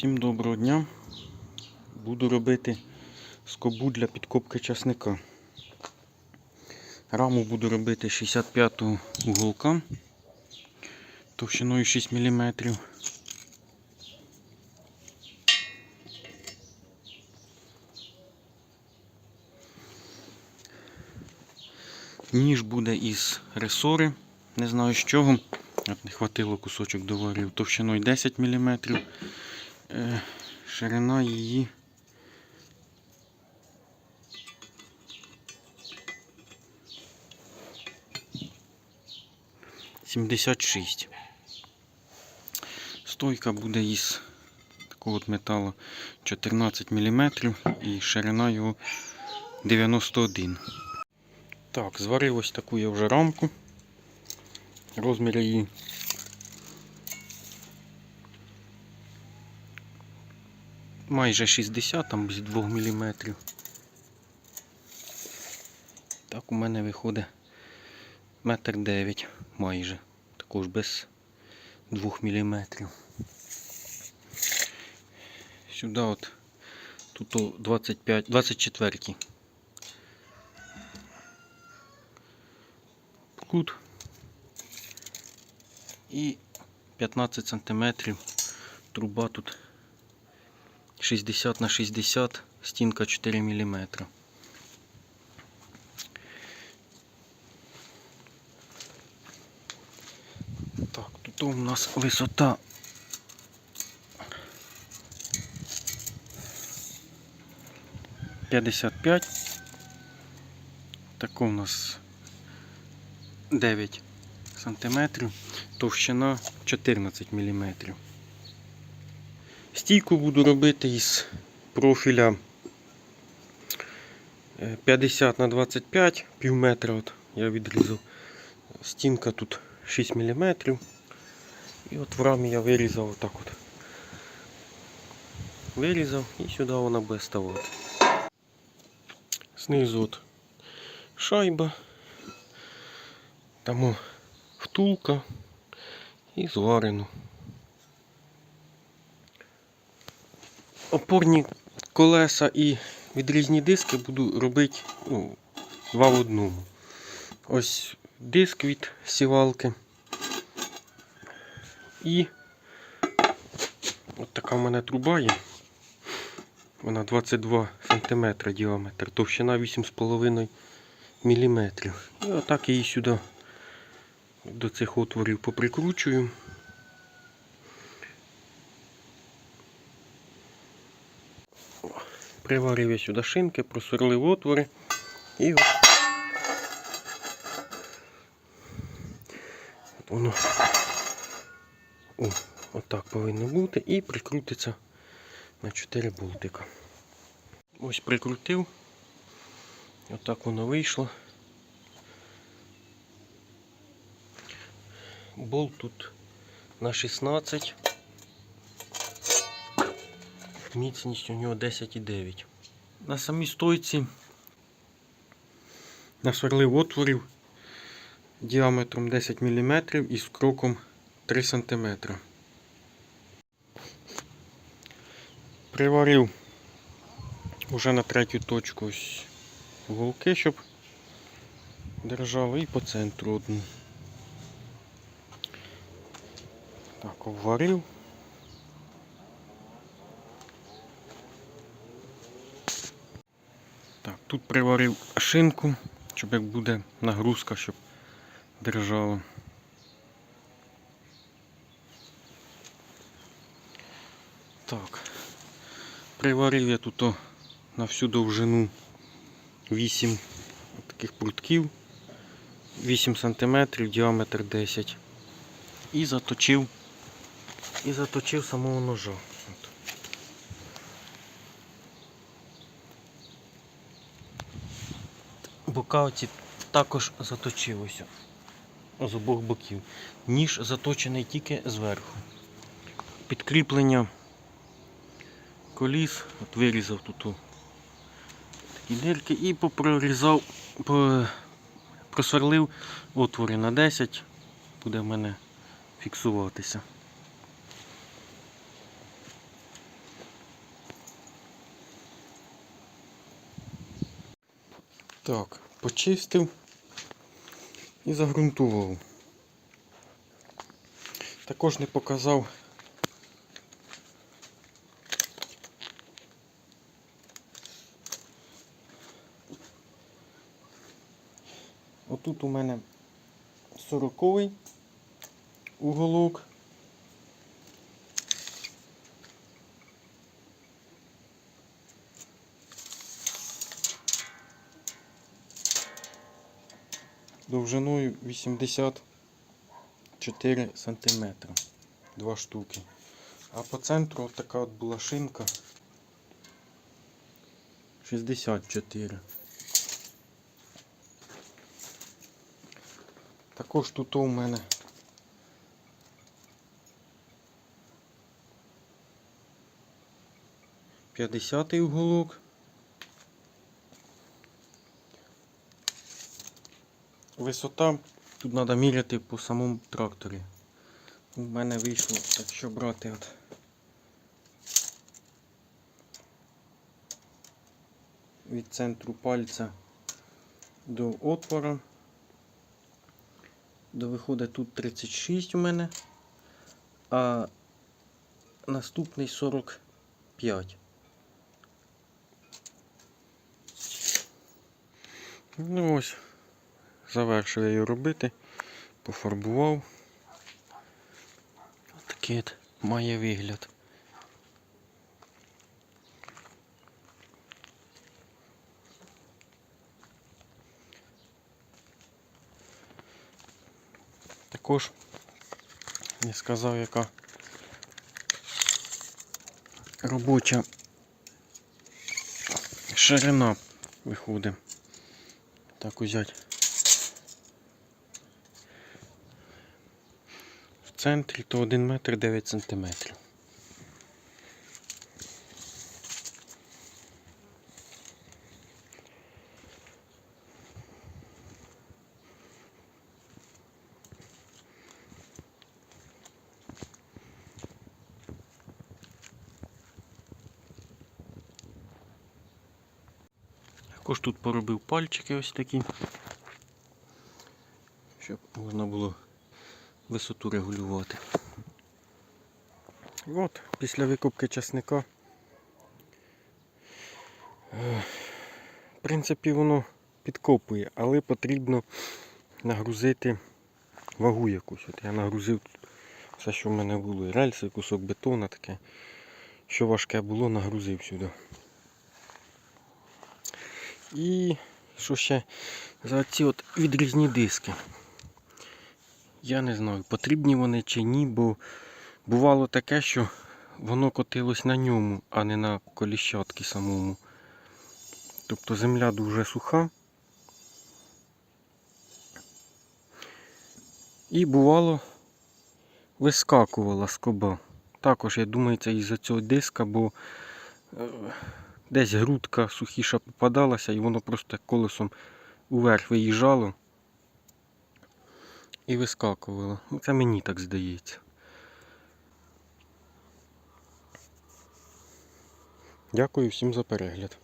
Всім доброго дня. Буду робити скобу для підкопки часника. Раму буду робити 65-го уголка товщиною 6 мм. Ніж буде із ресори, не знаю з чого. От не хватило кусочок доварів товщиною 10 мм. Е, ширина її сімдесят шість. Стойка буде із такого металу 14 мм і ширина його 91. Так, зварив ось таку я вже рамку. Розмір її майже 60, там без 2 мм. Так у мене виходить метр 9 майже. Також без 2 мм. Сюди от тут о 25, 24 кут і 15 сантиметрів труба тут 60 на 60, стінка 4 мм. Так, тут у нас висота. П'ятдесят п'ять. Тако у нас 9 сантиметрів, товщина 14 міліметрів. Стійку буду робити із профіля е, 50 на 25 пів метра от я відрізав. Стінка тут 6 мм. І от в рамі я вирізав отак от. Вирізав і сюди вона буде ставати. Знизу от шайба. Там втулка і зварено. Опорні колеса і відрізні диски буду робити ну, два в одному. Ось диск від сівалки. І от така в мене труба є. Вона 22 см діаметр, товщина 8,5 мм. І отак її сюди до цих отворів поприкручую. Приварив я сюди шинки, просверлив отвори і от, воно О, отак повинно бути і прикрутиться на 4 болтика. Ось прикрутив. Отак воно вийшло. Болт тут на 16. Міцність у нього 10,9. На самій стойці насверлив отворів діаметром 10 мм і з кроком 3 см. Приварив уже на третю точку ось уголки, щоб держали і по центру одну. Так, обварив. Так, тут приварив шинку, щоб як буде нагрузка, щоб держало. Так, приварив я тут на всю довжину 8 таких прутків, 8 см, діаметр 10 і заточив і заточив самого ножа. От. Бока оці також заточив ось з обох боків. Ніж заточений тільки зверху. Підкріплення коліс, от вирізав тут такі дирки і попрорізав, просверлив отвори на 10, буде в мене фіксуватися. Так, почистив і загрунтував. Також не показав. Отут у мене 40 уголок. Довжиною 84 сантиметри. Два штуки. А по центру така от була шинка 64. Також тут у мене П'ятдесятий уголок. Висота тут треба міряти по самому тракторі. У мене вийшло, якщо брати от від центру пальця до отвора, до виходить тут 36 у мене, а наступний 45. Ну ось. Завершив я її робити, пофарбував. Такий от має вигляд. Також не сказав, яка робоча ширина виходить. Так узять. Центрі то 1 метр 9 сантиметрів. Також тут поробив пальчики ось такі, щоб можна було висоту регулювати. От, після викупки часника, е, в принципі, воно підкопує, але потрібно нагрузити вагу якусь. От я нагрузив все, що в мене було. І рельси, кусок бетона таке, що важке було, нагрузив сюди. І що ще за ці от відрізні диски. Я не знаю, потрібні вони чи ні, бо бувало таке, що воно котилось на ньому, а не на коліщатки самому. Тобто земля дуже суха. І бувало вискакувала скоба. Також, я думаю, це із-за цього диска, бо е, десь грудка сухіша попадалася і воно просто колесом уверх виїжджало і вискакувало. Ну, Це мені так здається. Дякую всім за перегляд.